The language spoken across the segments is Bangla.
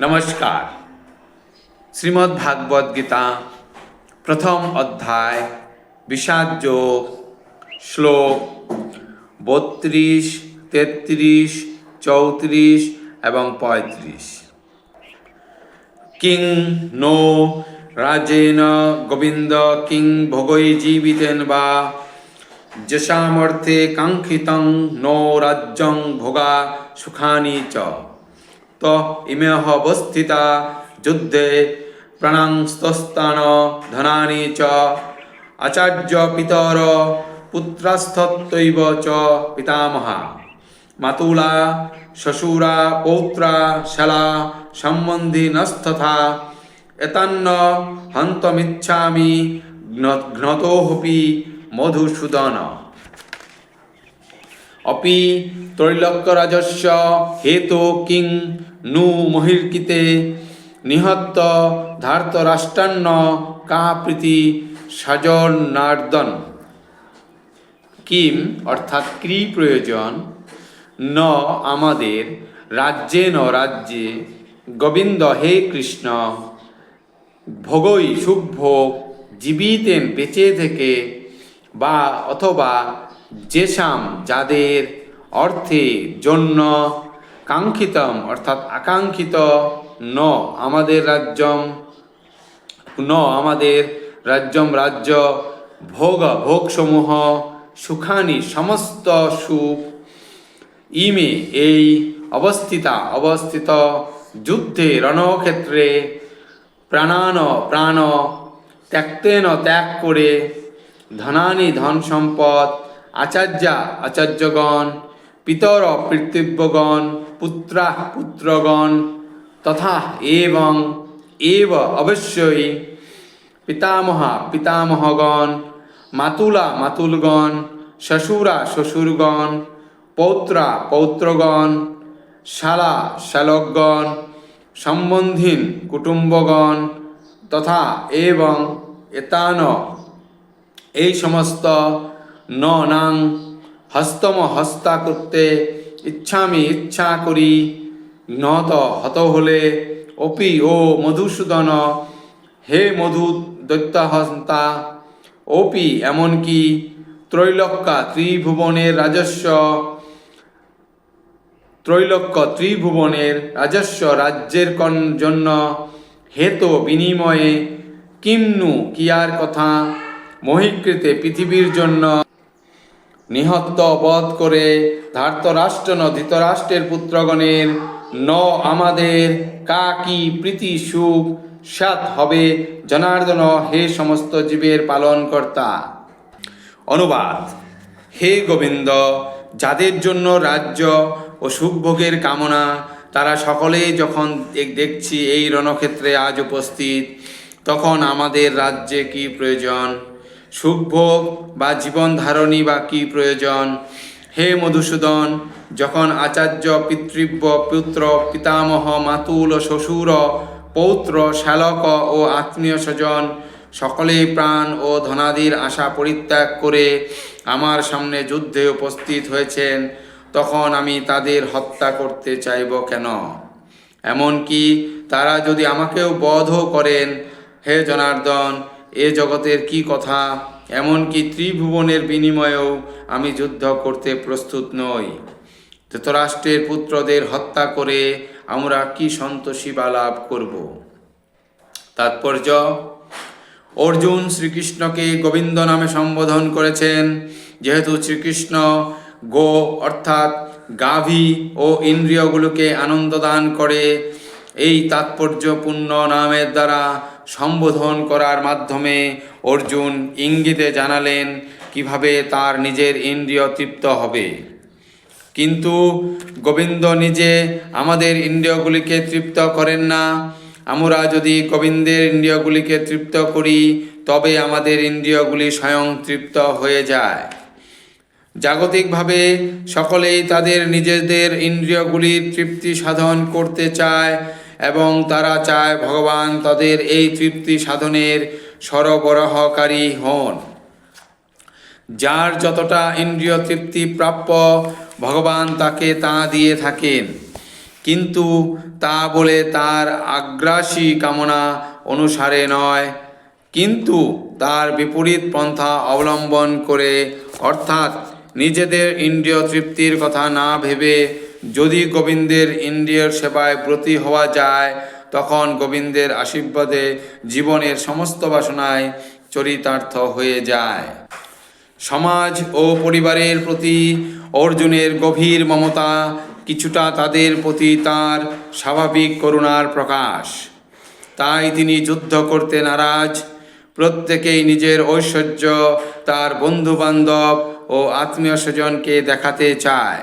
নমস্কার। শ্রীমদ্ ভাগবত গীতা, প্রথম অধ্যায়, বিষাদ শ্লোক বত্রিশ, তেত্রিশ, চৌত্রিশ এবং পঁয়ত্রিশ। কিং নো রাজেন গোবিন্দ কিং ভোগৈ জীবিতেন বা যশামর্থে কাঙ্ক্ষিতং নো রাজ্যং ভোগা সুখানি চ। ইমেহ অবস্থিতা যুদ্ধে প্রাণাংস্তস্তান ধনানি চ আচার্য পিতর পুত্রাস্থত্বৈব চ পিতামহা মাতুলা শ্বশুরা পৌত্রা শালা সম্বন্ধী নস্তথা এতান্ন হন্তমিচ্ছামি ঘ্নতোহপি মধুসূদন অপি ত্রৈলোক্যরাজস্য হেতো কিং নু মহির্কিতে নিহত্ত ধার্তরাষ্ট্রান্ন কা প্রীতি সাজনার্দন কিম, অর্থাৎ ক্রি প্রয়োজন, ন আমাদের রাজ্যে ন রাজ্যে, গোবিন্দ হে কৃষ্ণ, ভোগই সুখভোগ জীবিতেন বেঁচে থেকে, বা অথবা যেসাম যাদের অর্থে জন্য কাঙ্ক্ষিতম, অর্থাৎ আকাঙ্ক্ষিত ন, আমাদের রাজ্যম, ন, আমাদের রাজ্যম রাজ্য, ভোগ, ভোগসমূহ, সুখানি, সমস্ত সুখ, ইমে, এই অবস্থিতা, অবস্থিত যুদ্ধে, রণক্ষেত্রে, প্রাণান, প্রাণ, ত্যাক্তেন, ত্যাগ করে, ধনানি, ধন সম্পদ, আচার্যা, আচার্যগণ পিতর পিতৃব্যগণ, পুত্রা পুত্রগণ, তথা এবং এব অবশ্যই পিতামহা পিতামহগণ, মাতুলা মাতুলগণ, শ্বশুরা শ্বশুরগণ, পৌত্রা পৌত্রগণ, শালা শালকগণ, সম্বন্ধীন কুটুম্বগণ, তথা এবং এতান। এই সমস্ত ন নাং হস্তম হস্তা করতে ইচ্ছামি ইচ্ছা করি নত হত হলে অপি ও মধুসূদন, হে মধু দৈত্যহস্তা অপি এমনকি ত্রৈলক্কা ত্রিভুবনের রাজস্ব ত্রৈলক্য ত্রিভুবনের রাজস্ব রাজ্যের জন্য হেত বিনিময়ে কিমনু কিয়ার কথা মহিকৃতে পৃথিবীর জন্য নিহত্ত বধ করে ধার্তরাষ্ট্র ধৃতরাষ্ট্রের পুত্রগণের। ন, আমাদের কা কি প্রীতি সুখ, সাত হবে জনার্দন হে সমস্ত জীবের পালনকর্তা। অনুবাদ, হে গোবিন্দ, যাদের জন্য রাজ্য ও সুখভোগের কামনা, তারা সকলেই যখন দেখছি এই রণক্ষেত্রে আজ উপস্থিত, তখন আমাদের রাজ্যে কি প্রয়োজন? সুখভোগ বা জীবন ধারণী বা কি প্রয়োজন? হে মধুসূদন, যখন আচার্য পিতৃব্য পুত্র পিতামহ, মাতুল, শ্বশুর, পৌত্র, শ্যালক ও আত্মীয় স্বজন সকলেই প্রাণ ও ধনাদির আশা পরিত্যাগ করে আমার সামনে যুদ্ধে উপস্থিত হয়েছেন, তখন আমি তাদের হত্যা করতে চাইব কেন? এমনকি তারা যদি আমাকেও বধও করেন, হে জনার্দন এ জগতের কি কথা? এমনকি ত্রিভুবনের বিনিময়েও আমি যুদ্ধ করতে প্রস্তুত নই। ধৃতরাষ্ট্রের পুত্রদের হত্যা করে আমরা কি সন্তোষী বা লাভ করব? তাৎপর্য, অর্জুন শ্রীকৃষ্ণকে গোবিন্দ নামে সম্বোধন করেছেন। যেহেতু শ্রীকৃষ্ণ গো, অর্থাৎ গাভী ও ইন্দ্রিয়গুলোকে আনন্দ দান করে, এই তাৎপর্যপূর্ণ নামের দ্বারা সম্বোধন করার মাধ্যমে অর্জুন ইঙ্গিতে জানালেন, কীভাবে তার নিজের ইন্দ্রিয় তৃপ্ত হবে? কিন্তু গোবিন্দ নিজে আমাদের ইন্দ্রিয়গুলিকে তৃপ্ত করেন না। আমরা যদি গোবিন্দের ইন্দ্রিয়গুলিকে তৃপ্ত করি, তবে আমাদের ইন্দ্রিয়গুলি স্বয়ং তৃপ্ত হয়ে যায়। জাগতিকভাবে সকলেই তাদের নিজেদের ইন্দ্রিয়গুলির তৃপ্তি সাধন করতে চায়। এবং তারা চায় ভগবান তাদের এই তৃপ্তি সাধনের সরবরাহকারী হন। যার যতটা ইন্দ্রিয় তৃপ্তি প্রাপ্য, ভগবান তাকে তা দিয়ে থাকেন। কিন্তু তা বলে তার আগ্রাসী কামনা অনুসারে নয়, কিন্তু তার বিপরীত পন্থা অবলম্বন করে, অর্থাৎ নিজেদের ইন্দ্রিয় তৃপ্তির কথা না ভেবে যদি গোবিন্দের ইন্দ্রিয়র সেবায় ব্রতী হওয়া যায়, তখন গোবিন্দের আশীর্বাদে জীবনের সমস্ত বাসনায় চরিতার্থ হয়ে যায়। সমাজ ও পরিবারের প্রতি অর্জুনের গভীর মমতা কিছুটা তাদের প্রতি তার স্বাভাবিক করুণার প্রকাশ। তাই তিনি যুদ্ধ করতে নারাজ। প্রত্যেকেই নিজের ঐশ্বর্য তার বন্ধু বান্ধব ও আত্মীয় স্বজনকে দেখাতে চায়।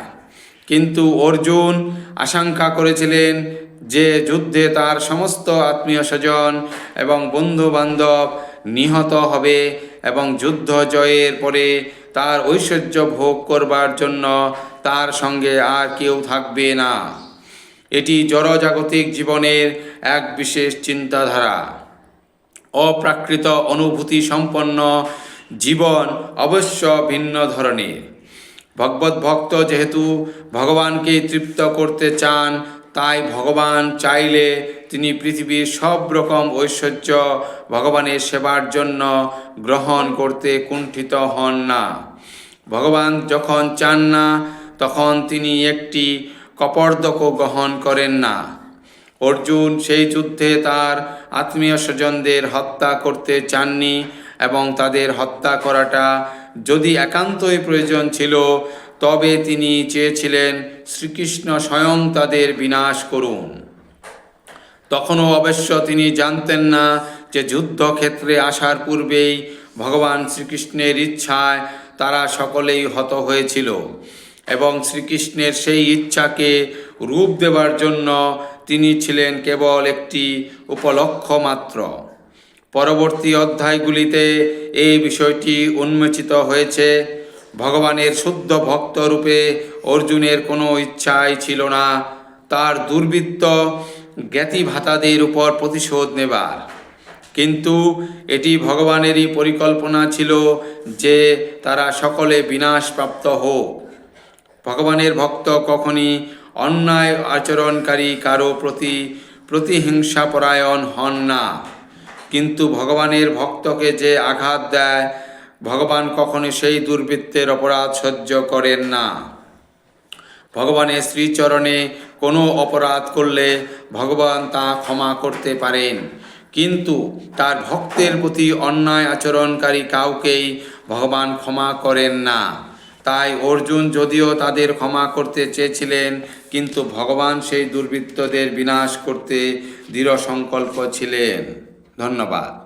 কিন্তু অর্জুন আশঙ্কা করেছিলেন যে যুদ্ধে তার সমস্ত আত্মীয় স্বজন এবং বন্ধু বান্ধব নিহত হবে এবং যুদ্ধ জয়ের পরে তার ঐশ্বর্য ভোগ করবার জন্য তার সঙ্গে আর কেউ থাকবে না। এটি জড়জাগতিক জীবনের এক বিশেষ চিন্তাধারা। অপ্রাকৃত অনুভূতি সম্পন্ন জীবন অবশ্য ভিন্ন ধরনের। ভগবত ভক্ত যেহেতু ভগবানকে তৃপ্ত করতে চান, তাই ভগবান চাইলে তিনি পৃথিবীর সব রকম ঐশ্বর্য ভগবানের সেবার জন্য গ্রহণ করতে কুণ্ঠিত হন না। ভগবান যখন চান না, তখন তিনি একটি কপর্দকও গ্রহণ করেন না। অর্জুন সেই যুদ্ধে তার আত্মীয় স্বজনদের হত্যা করতে চাননি এবং তাদের হত্যা করাটা যদি একান্তই প্রয়োজন ছিল, তবে তিনি চেয়েছিলেন শ্রীকৃষ্ণ স্বয়ং তাদের বিনাশ করুন। তখনও অবশ্য তিনি জানতেন না যে যুদ্ধক্ষেত্রে আসার পূর্বেই ভগবান শ্রীকৃষ্ণের ইচ্ছায় তারা সকলেই হত হয়েছিল এবং শ্রীকৃষ্ণের সেই ইচ্ছাকে রূপ দেবার জন্য তিনি ছিলেন কেবল একটি উপলক্ষ মাত্র। পরবর্তী অধ্যায়গুলিতে এই বিষয়টি উন্মোচিত হয়েছে। ভগবানের শুদ্ধ ভক্ত রূপে অর্জুনের কোনো ইচ্ছাই ছিল না। তার দুর্বৃত্ত জ্ঞাতি ভাতাদের উপর প্রতিশোধ নেবার। কিন্তু এটি ভগবানেরই পরিকল্পনা ছিল যে তারা সকলে বিনাশপ্রাপ্ত হোক। ভগবানের ভক্ত কখনই অন্যায় আচরণকারী কারও প্রতি প্রতিহিংসাপরায়ণ হন না। কিন্তু ভগবানের ভক্তকে যে আঘাত দেয়, ভগবান কখনো সেই দুর্বৃত্তের অপরাধ সহ্য করেন না। ভগবানের শ্রীচরণে কোনো অপরাধ করলে ভগবান তা ক্ষমা করতে পারেন। কিন্তু তার ভক্তের প্রতি অন্যায় আচরণকারী কাউকেই ভগবান ক্ষমা করেন না। তাই অর্জুন যদিও তাদের ক্ষমা করতে চেয়েছিলেন, কিন্তু ভগবান সেই দুর্বৃত্তদের বিনাশ করতে দৃঢ় সংকল্প ছিলেন। ধন্যবাদ।